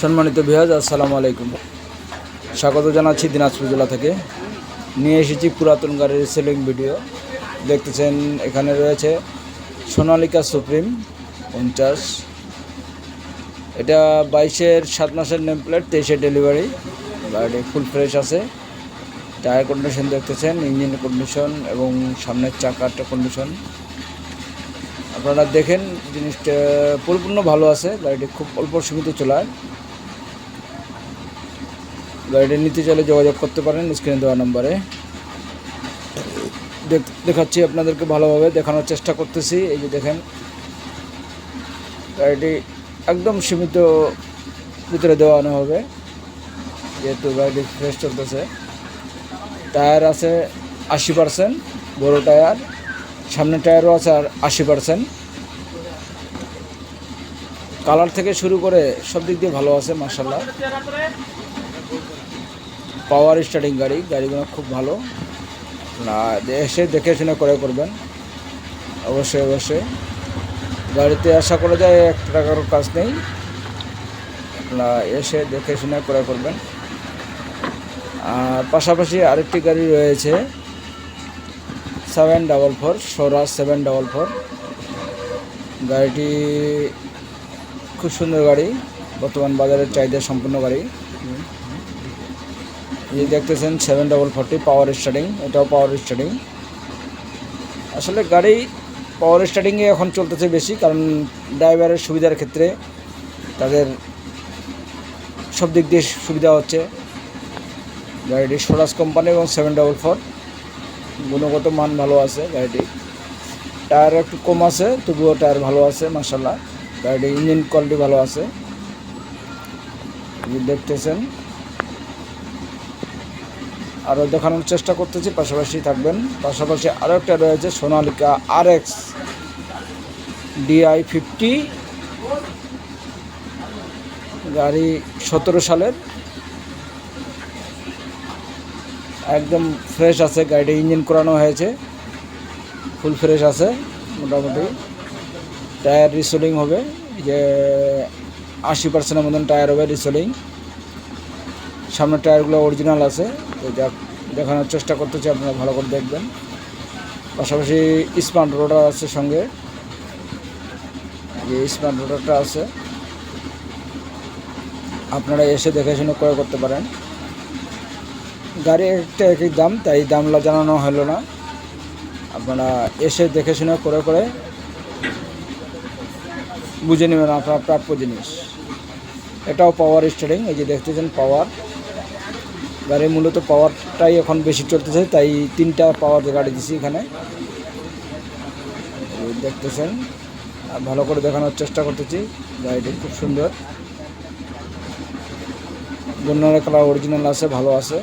সম্মানিত বিহাজ আসসালামু আলাইকুম। স্বাগত জানাচ্ছি দিনাজপুর জেলা থেকে। নিয়ে এসেছি পুরাতন গাড়ির সেলিং ভিডিও দেখতেছেন, এখানে রয়েছে সোনালিকা সুপ্রিম, পঞ্চাশ। এটা বাইশের, সাত মাসের নেম প্লেট তেইশে ডেলিভারি গাড়ি ফুল ফ্রেশ আছে। টায়ার কন্ডিশন দেখতেছেন ইঞ্জিন কন্ডিশন এবং সামনের চাকাটা কন্ডিশন আপনারা দেখেন, জিনিসটা পরিপূর্ণ ভালো আছে। গাড়িটি খুব অল্প সীমিত চলায়। গাড়িটি নিতে চাইলে যোগাযোগ করতে পারেন স্ক্রিনে দেওয়া নম্বরে। দেখাচ্ছি আপনাদেরকে ভালোভাবে, দেখানোর চেষ্টা করতেছি। এই যে দেখেন, গাড়িটি একদম সীমিত ভিতরে দেওয়ানো হবে, যেহেতু গাড়িটি ফ্রেশ চলতেছে। টায়ার আছে আশি পার্সেন্ট, বড়ো টায়ার সামনের টায়ারও আছে আর আশি পার্সেন্ট। কালার থেকে শুরু করে সব দিক দিয়ে ভালো আছে মার্শাল্লাহ পাওয়ার স্টার্টিং গাড়ি, গাড়িগুলো খুব ভালো। না, এসে দেখে শুনে করে করবেন। অবশ্যই অবশ্যই। গাড়িতে আশা করা যায় এক টাকারও কাজ নেই। না, এসে দেখে শুনে করে করবেন। আর পাশাপাশি আরেকটি গাড়ি রয়েছে। Seven double four Swaraj seven double four গাড়িটি খুব সুন্দর গাড়ি, বর্তমান বাজারের চাহিদা সম্পূর্ণ গাড়ি। এই দেখতেছেন সেভেন ডবল ফোরটি পাওয়ার স্টার্টিং এটাও পাওয়ার স্টার্টিং আসলে গাড়ি পাওয়ার স্টার্টিংয়ে এখন চলতেছে বেশি, কারণ ড্রাইভারের সুবিধার ক্ষেত্রে তাদের সব দিক দিয়ে সুবিধা হচ্ছে। গাড়িটি সোরাজ কোম্পানি এবং সেভেন ডবল ফোর গুণগত মান ভালো আছে গাড়িটি। টায়ার একটু কম আছে, তবুও টায়ার ভালো আছে মাসাল্লাহ গাড়িটি ইঞ্জিন কোয়ালিটি ভালো আছে। দেখতেছেন। আরও দেখানোর চেষ্টা করতেছি, পাশাপাশি থাকবেন। পাশাপাশি আরও একটা রয়েছে Sonalika R X DI fifty গাড়ি সতেরো সালের। একদম ফ্রেশ আছে, গাড়িটা ইঞ্জিন করানো হয়েছে। ফুল ফ্রেশ আছে, মোটামুটি। টায়ার রিসোলিং হবে। যে আশি পার্সেন্টের মতন টায়ার হবে রিসোলিং সামনের টায়ারগুলো অরিজিনাল আছে, তো যাক, দেখানোর চেষ্টা করতেছি, আপনারা ভালো করে দেখবেন। পাশাপাশি স্মার্ট রোডার আছে সঙ্গে। যে স্মার্ট রোডারটা আছে। আপনারা এসে দেখে শুনে ক্রয় করতে পারেন। গাড়ি একটা একই দাম, তাই দামলা জানানো হলো না। আপনারা এসে দেখে শুনে করে করে বুঝে নেবেন আপনার প্রাপ্য জিনিস। এটাও পাওয়ার স্টারিং এই যে দেখতেছেন পাওয়ার গাড়ি মূলত পাওয়ারটাই এখন বেশি চলতেছে, তাই তিনটা পাওয়ার গাড়ি দিছি এখানে। দেখতেছেন ভালো করে দেখানোর চেষ্টা করতেছি, গাড়িটি খুব সুন্দর। বন্যার কালার অরিজিনাল আছে, ভালো আছে।